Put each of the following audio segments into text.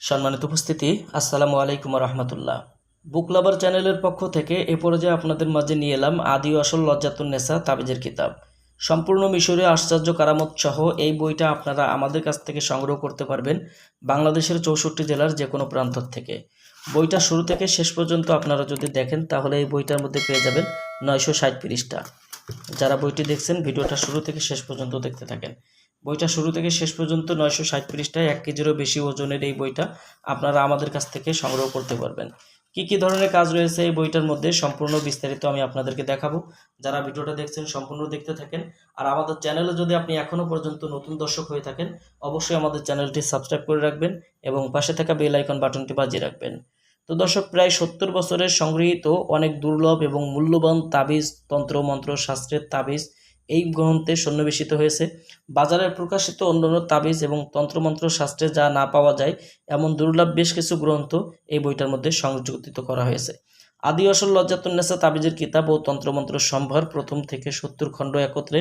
সম্মানিত উপস্থিতি, আসসালামু আলাইকুম রহমতুল্লাহ বুক লাভার চ্যানেলের পক্ষ থেকে এ পর্যায়ে আপনাদের মাঝে নিয়ে এলাম আদি আসল নেসা তাবিজের কিতাব। সম্পূর্ণ মিশরীয় আশ্চর্য কারামত সহ এই বইটা আপনারা আমাদের কাছ থেকে সংগ্রহ করতে পারবেন বাংলাদেশের চৌষট্টি জেলার যে কোনো প্রান্ত থেকে। বইটা শুরু থেকে শেষ পর্যন্ত আপনারা যদি দেখেন, তাহলে এই বইটার মধ্যে পেয়ে যাবেন নয়শো ষাট যারা বইটি দেখছেন, ভিডিওটা শুরু থেকে শেষ পর্যন্ত দেখতে থাকেন। বইটা শুরু থেকে শেষ পর্যন্ত নয়শো ষাট পৃষ্ঠায় এক কেজিরও বেশি ওজনের এই বইটা আপনারা আমাদের কাছ থেকে সংগ্রহ করতে পারবেন। কি কি ধরনের কাজ রয়েছে এই বইটার মধ্যে সম্পূর্ণ বিস্তারিত আমি আপনাদেরকে দেখাবো। যারা ভিডিওটা দেখছেন, সম্পূর্ণ দেখতে থাকেন। আর আমাদের চ্যানেলে যদি আপনি এখনও পর্যন্ত নতুন দর্শক হয়ে থাকেন, অবশ্যই আমাদের চ্যানেলটি সাবস্ক্রাইব করে রাখবেন এবং পাশে থাকা বেল আইকন বাটনটি বাজিয়ে রাখবেন। তো দর্শক, প্রায় সত্তর বছরের সংগৃহীত অনেক দুর্লভ এবং মূল্যবান তাবিজ, তন্ত্র, মন্ত্র, শাস্ত্রের তাবিজ এই গ্রন্থে সন্নিবেশিত হয়েছে। বাজারে প্রকাশিত অন্যান্য তাবিজ এবং তন্ত্রমন্ত্র শাস্ত্রে যা না পাওয়া যায়, এমন দুর্লভ বেশ কিছু গ্রন্থ এই বইটার মধ্যে সংযুক্ত করা হয়েছে। আদি আসল লজ্জাতুন্নেসা তাবিজের কিতাব ও তন্ত্রমন্ত্র সম্ভার প্রথম থেকে সত্তর খণ্ড একত্রে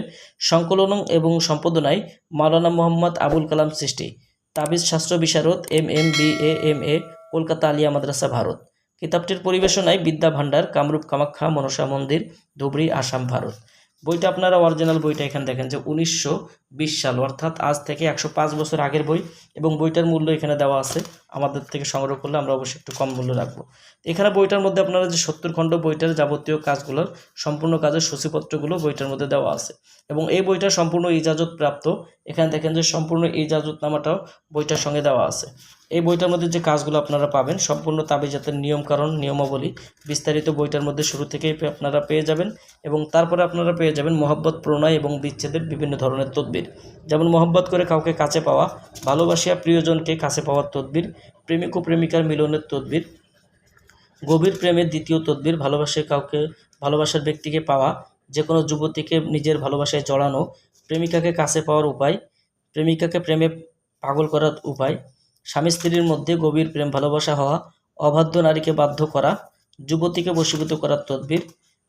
সংকলন এবং সম্পাদনায় মাওলানা মোহাম্মদ আবুল কালাম সৃষ্টি। তাবিজ শাস্ত্র বিশারদ, M M B A M A, Kolkata Aliya Madrasa, Bharat. কিতাবটির পরিবেশনায় বিদ্যা ভাণ্ডার কামরূপ কামাখ্যা, মনসা মন্দির, ধুবড়ি, আসাম, ভারত। বইটা আপনারা অরিজিনাল বইটা এখানে দেখেন যে উনিশশো বিশ সাল, অর্থাৎ আজ থেকে একশো পাঁচ বছর আগের বই এবং বইটার মূল্য এখানে দেওয়া আছে। আমাদের থেকে সংগ্রহ করলে আমরা অবশ্যই একটু কম মূল্য রাখব। এখানে বইটার মধ্যে আপনারা যে সত্তর খণ্ড বইটার যাবতীয় কাজগুলোর সম্পূর্ণ কাজের সূচিপত্রগুলো বইটার মধ্যে দেওয়া আছে এবং এই বইটা সম্পূর্ণ ইজাজত প্রাপ্ত এখানে দেখেন যে সম্পূর্ণ ইজাজত নামাটাও বইটার সঙ্গে দেওয়া আছে। এই বইটার মধ্যে যে কাজগুলো আপনারা পাবেন, সম্পূর্ণ তাবিজাতের নিয়মকানুন, নিয়মাবলী বিস্তারিত বইটার মধ্যে শুরু থেকেই আপনারা পেয়ে যাবেন এবং তারপরে আপনারা পেয়ে যাবেন মহব্বত, প্রণয় এবং বিচ্ছেদের বিভিন্ন ধরনের তদবির। যেমন মহব্বত করে কাউকে কাছে পাওয়া, ভালোবাসিয়া প্রিয়জনকে কাছে পাওয়ার তদবির, প্রেমিক ও প্রেমিকার মিলনের তদবির, গভীর প্রেমের দ্বিতীয় তদবির, ভালোবাসে কাউকে, ভালোবাসার ব্যক্তিকে পাওয়া যে কোনো যুবতীকে নিজের ভালোবাসায় জড়ানো, প্রেমিকাকে কাছে পাওয়ার উপায়, প্রেমিকাকে প্রেমে পাগল করার উপায় স্বামী স্ত্রীর মধ্যে গভীর প্রেম, ভালোবাসা হওয়া, অবাধ্য নারীকে বাধ্য করা, যুবতীকে বশীভূত করার তদবির,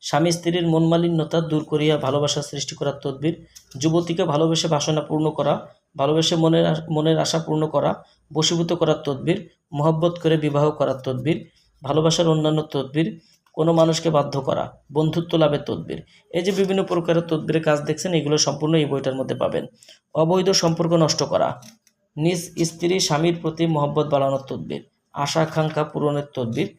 স্বামী স্ত্রীর মনমালিন্যতা দূর করিয়া ভালোবাসা সৃষ্টি করার তদবির, যুবতীকে ভালোবেসে বাসনা পূর্ণ করা, ভালোবেসে মনের মনের আশা পূর্ণ করা, বশীভূত করার তদবির, মহব্বত করে বিবাহ করার তদবির, ভালোবাসার অন্যান্য তদবির, কোনো মানুষকে বাধ্য করা, বন্ধুত্ব লাভের তদবির। এই যে বিভিন্ন প্রকারের তদবিরের কাজ দেখছেন, এগুলো সম্পূর্ণ এই বইটার মধ্যে পাবেন। অবৈধ সম্পর্ক নষ্ট করা নিজ স্ত্রী, স্বামীর প্রতি মহব্বত বাড়ানোর তদবির, আশা আকাঙ্ক্ষা পূরণের তদবির,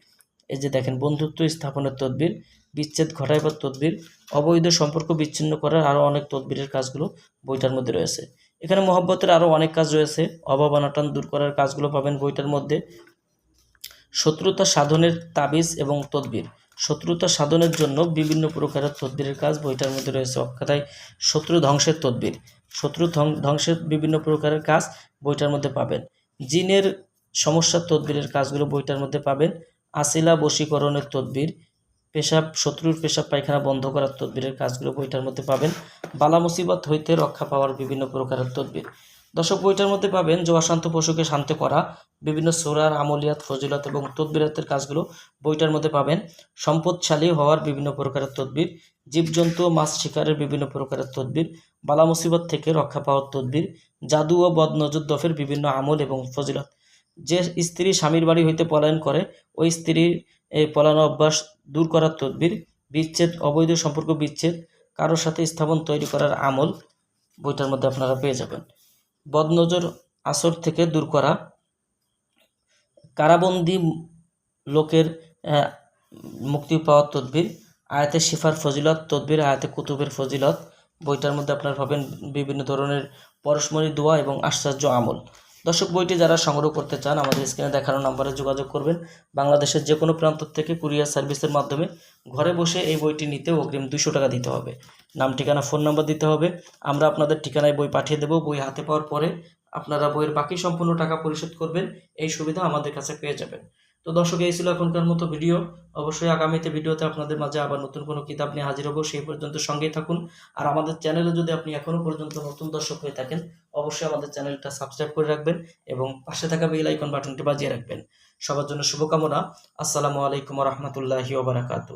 এই যে দেখেন বন্ধুত্ব স্থাপনের তদবির, বিচ্ছেদ ঘটাইবার তদবির, অবৈধ সম্পর্ক বিচ্ছিন্ন করার আরও অনেক তদবিরের কাজগুলো বইটার মধ্যে রয়েছে। এখানে মহব্বতের আরও অনেক কাজ রয়েছে। অভাব অনাটন দূর করার কাজগুলো পাবেন বইটার মধ্যে। শত্রুতা সাধনের তাবিজ এবং তদবির। শত্রুতা সাধনের জন্য বিভিন্ন প্রকারের তদবিরের কাজ বইটার মধ্যে রয়েছে। অক্ষাতায় শত্রু ধ্বংসের তদবির। শত্রু ধ্বং- ধ্বংসের বিভিন্ন প্রকারের কাজ বইটার মধ্যে পাবেন। জিনের সমস্যার তদবিরের কাজগুলো বইটার মধ্যে পাবেন। আসিলা বশীকরণের তদবির, পেশাব শত্রুর পেশাব পায়খানা বন্ধ করার তদবিরের কাজগুলো বইটার মধ্যে পাবেন। বালা মুসিবত হইতে রক্ষা পাওয়ার বিভিন্ন প্রকারের তদবির। দর্শক বইটার মধ্যে পাবেন যে পশুকে শান্ত করা, বিভিন্ন সোরার, আমলিয়াত, ফজিলত এবং তদবিরাতের কাজগুলো বইটার মধ্যে পাবেন। সম্পদশালী হওয়ার বিভিন্ন প্রকারের তদবির, জীবজন্তু ও মাছ শিকারের বিভিন্ন প্রকারের তদবির, বালা মুসিবত থেকে রক্ষা পাওয়ার তদবির, জাদু ও বদনজর দফের বিভিন্ন আমল এবং ফজিলত। যে স্ত্রী স্বামীর বাড়ি হইতে পলায়ন করে, ওই স্ত্রীর এই পলায়ন অভ্যাস দূর করার তদবির, বিচ্ছেদ, অবৈধ সম্পর্ক বিচ্ছেদ, কারোর সাথে স্থাপন তৈরি করার আমল বইটার মধ্যে আপনারা পেয়ে যাবেন। বদনজর আসর থেকে দূর করা। কারাবন্দি লোকের মুক্তি পাওয়ার তদবির, আয়াতে শিফার ফজিলত, তদবির, আয়াতে কুতুবের ফজিলত, বইটার মধ্যে আপনারা পাবেন বিভিন্ন ধরনের পরশমণি দোয়া এবং আশ্চর্য আমল। দর্শক, বইটি যারা সংগ্রহ করতে চান, আমাদের স্ক্রিনে দেখানো নম্বরে যোগাযোগ করবেন। বাংলাদেশের যে কোনো প্রান্ত থেকে কুরিয়ার সার্ভিসের মাধ্যমে ঘরে বসে এই বইটি নিতে অগ্রিম দুশো টাকা দিতে হবে। নাম, ঠিকানা, ফোন নাম্বার দিতে হবে। আমরা আপনাদের ঠিকানায় বই পাঠিয়ে দেবো। বই হাতে পাওয়ার পরে আপনারা বইয়ের বাকি সম্পূর্ণ টাকা পরিশোধ করবেন। এই সুবিধা আমাদের কাছে পেয়ে যাবেন। তো দর্শক, এই ছিল এখনকার মতো ভিডিও। অবশ্যই আগামীতে ভিডিওতে আপনাদের মাঝে আবার নতুন কোনো কিতাব নিয়ে হাজির হব। সেই পর্যন্ত সঙ্গেই থাকুন। আর আমাদের চ্যানেলে যদি আপনি এখনও পর্যন্ত নতুন দর্শক হয়ে থাকেন, অবশ্যই আমাদের চ্যানেলটা সাবস্ক্রাইব করে রাখবেন এবং পাশে থাকা বেল আইকন বাটনটি বাজিয়ে রাখবেন। সবার জন্য শুভকামনা। আসসালামু আলাইকুম রহমতুল্লাহি ওবরাকাতু